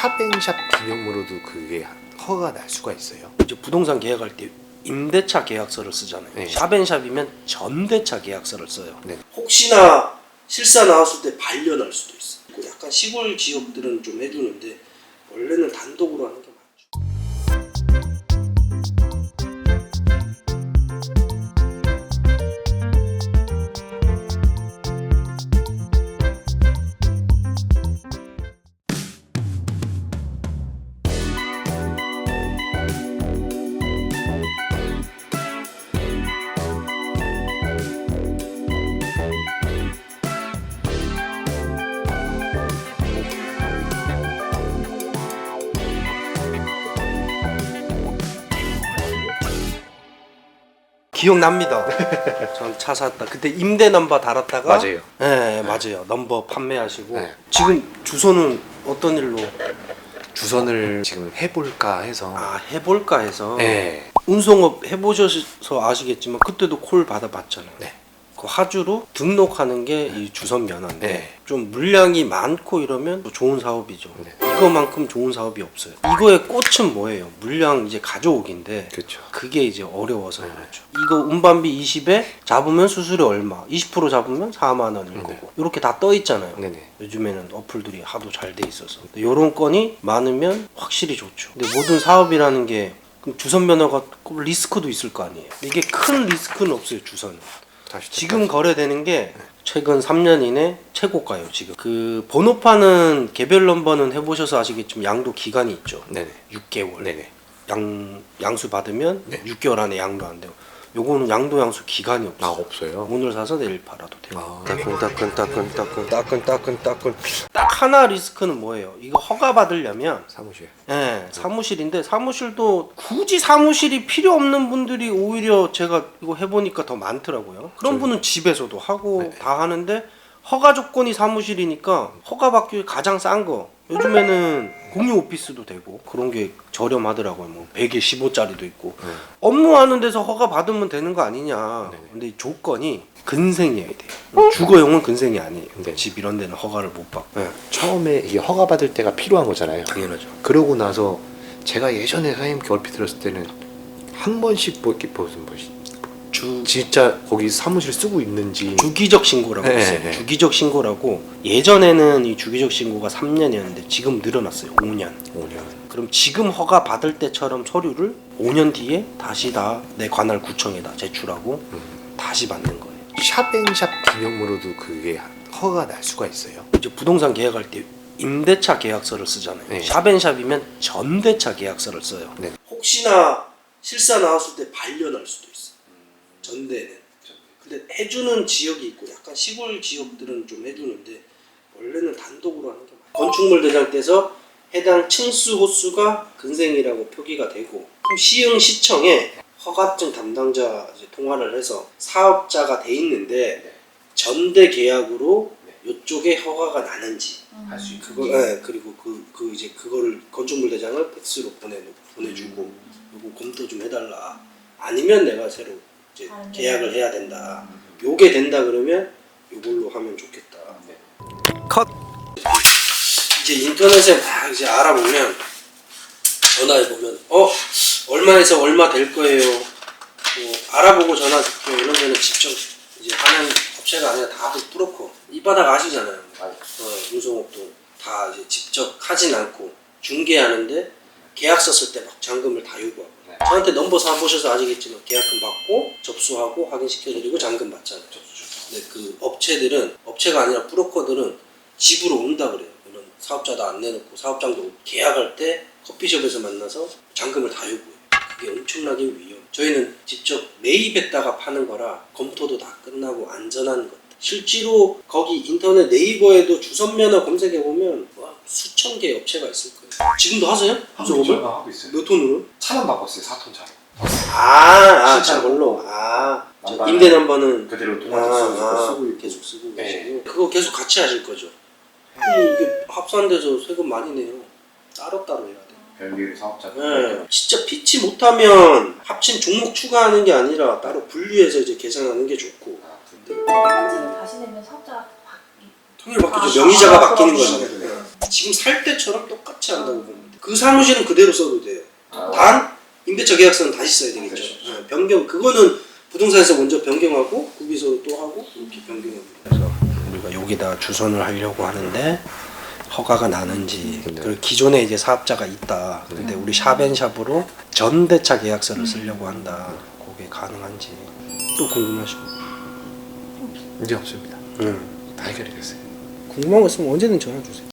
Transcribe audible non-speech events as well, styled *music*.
샵앤샵 기념으로도 그게 허가가 날 수가 있어요. 이제 부동산 계약할 때 임대차 계약서를 쓰잖아요. 네. 샵앤샵이면 전대차 계약서를 써요. 네. 혹시나 실사 나왔을 때 반려날 수도 있어. 요 약간 시골 지역들은 좀 해주는데 원래는 단독으로 하는 게 기억납니다. *laughs* 전 차 샀다. 그때 임대 넘버 달았다가 맞아요. 네, 맞아요. 넘버 판매하시고 네. 지금 주소는 어떤 일로 주선을 지금 해볼까 해서. 아 해볼까 해서 네. 운송업 해보셔서 아시겠지만 그때도 콜 받아봤잖아요. 네. 그 하주로 등록하는 게 이 주선 면허인데 네. 좀 물량이 많고 이러면 또 좋은 사업이죠. 네. 이거만큼 좋은 사업이 없어요. 이거의 꽃은 뭐예요? 물량 이제 가져오기인데 그렇죠. 그게 이제 어려워서 그렇죠. 이거 운반비 20에 잡으면 수수료 얼마, 20% 잡으면 4만 원일 네. 거고 이렇게 다 떠 있잖아요. 네네. 요즘에는 어플들이 하도 잘 돼 있어서 이런 건이 많으면 확실히 좋죠. 근데 모든 사업이라는 게 그럼 주선 면허가 꼭 리스크도 있을 거 아니에요. 이게 큰 리스크는 없어요 주선은. 다시 지금 거래되는 게 최근 3년 이내 최고가요 지금. 그 번호판은 개별 넘버는 해보셔서 아시겠지만 양도 기간이 있죠. 네네. 6개월. 네네. 양 양수 받으면 네. 6개월 안에 양도 안 되고. 요거는 양도 양수 기간이 없어. 아요 없어요. 오늘 사서 내일 팔아도 돼요. 아. 따끈 따끈 따끈 따끈 따끈 따끈 따끈 딱 하나 리스크는 뭐예요? 이거 허가 받으려면 사무실. 예, 사무실인데 사무실도 굳이 사무실이 필요 없는 분들이 오히려 제가 이거 해보니까 더 많더라고요. 그런 분은 집에서도 하고 네. 다 하는데 허가 조건이 사무실이니까 허가 받기 가장 싼 거. 요즘에는 공유 오피스도 되고 그런 게 저렴하더라고요. 뭐 100에 15짜리도 있고 네. 업무하는 데서 허가 받으면 되는 거 아니냐. 네네. 근데 이 조건이 근생이어야 돼요. 주거용은 근생이 아니에요. 네. 집 이런 데는 허가를 못 받고. 네, 처음에 이게 허가 받을 때가 필요한 거잖아요. 당연하죠. 그러고 나서 제가 예전에 사장님 얼핏 들었을 때는 한 번씩 뭐 이렇게 무슨 뭐 주 진짜 거기 사무실 쓰고 있는지 주기적 신고라고 네, 있어요. 네. 주기적 신고라고 예전에는 이 주기적 신고가 3년이었는데 지금 늘어났어요. 5년. 5년. 그럼 지금 허가 받을 때처럼 서류를 5년 뒤에 다시 다 내 관할 구청에다 제출하고 음. 다시 받는 거예요. 샵앤샵 기념으로도 그게 허가가 날 수가 있어요. 이제 부동산 계약할 때 임대차 계약서를 쓰잖아요. 네. 샵앤샵이면 전대차 계약서를 써요. 네. 혹시나 실사 나왔을 때 반려날 수도 있어. 전대는. 근데 해주는 지역이 있고 약간 시골 지역들은 좀 해주는데 원래는 단독으로 하는 게 맞아요. 건축물 대장때에서 해당 층수 호수가 근생이라고 표기가 되고 그럼 시흥 시청에 허가증 담당자 이제 통화를 해서 사업자가 돼 있는데 전대 계약으로 이쪽에 허가가 나는지 할 수 있는 그거 예 그리고 그, 그 이제 그거를 건축물 대장을 팩스로 보내 보내주고 요거 검토 좀 해달라 아니면 내가 새로 이제 다른 계약을 해야 된다. 요게 된다 그러면 요걸로 하면 좋겠다. 컷. 이제 인터넷에 막 이제 알아보면 전화해 보면 어? 얼마에서 얼마 될 거예요? 뭐 알아보고 전화 드릴게요. 이런 데는 직접 이제 하는 업체가 아니라 다들 뚫었고 이 바닥 아시잖아요. 어, 운송업도 다 이제 직접 하진 않고 중개하는데 계약서 쓸때막 잔금을 다 요구하고. 네. 저한테 넘버 사 보셔서 아시겠지만 계약금 받고 접수하고 확인시켜드리고 잔금 받잖아요. 근데 그 업체들은 업체가 아니라 브로커들은 집으로 온다 그래요. 이런 사업자도 안 내놓고 사업장도 계약할 때 커피숍에서 만나서 잔금을 다 요구해요. 그게 엄청나게 위험. 저희는 직접 매입했다가 파는 거라 검토도 다 끝나고 안전한 것 실제로 거기 인터넷 네이버에도 주선면허 검색해 보면 와 수천 개 업체가 있을 거예요. 지금도 하세요? 주선업을? 하고 있어요. 몇 톤으로? 차만 바꿨어요. 4톤 차로. 아, 아, 실제로? 저걸로. 아, 저 남발은 임대 넘버는 그대로 아, 쓰고 아, 쓰고 있고. 계속 쓰고 네. 계시고 그거 계속 같이 하실 거죠? 그럼 이게 합산돼서 세금 많이 내요. 따로 따로 해야 돼. 별개의 사업자. 네. 진짜 피치 못하면 합친 종목 추가하는 게 아니라 따로 분리해서 이제 계산하는 게 좋고 현지는 다시 내면 사업자가 바뀌. 통일 바뀌죠. 아, 명의자가 아, 바뀌는 그렇구나. 거잖아요. 지금 살 때처럼 똑같이 한다고 봅니다. 그 사무실은 그대로 써도 돼요. 아. 단 임대차 계약서는 다시 써야 되겠죠. 그렇죠. 네, 변경 그거는 부동산에서 먼저 변경하고 구비서로 또 하고 이렇게 변경합니다. 그래서 우리가 여기다 주선을 하려고 하는데 허가가 나는지 네. 그리고 기존에 이제 사업자가 있다. 근데 우리 샵앤샵으로 전대차 계약서를 쓰려고 한다. 그게 가능한지 또 궁금하시고. 이제 없습니다. 응. 다 해결이 됐어요. 궁금한 거 있으면 언제든 전화 주세요.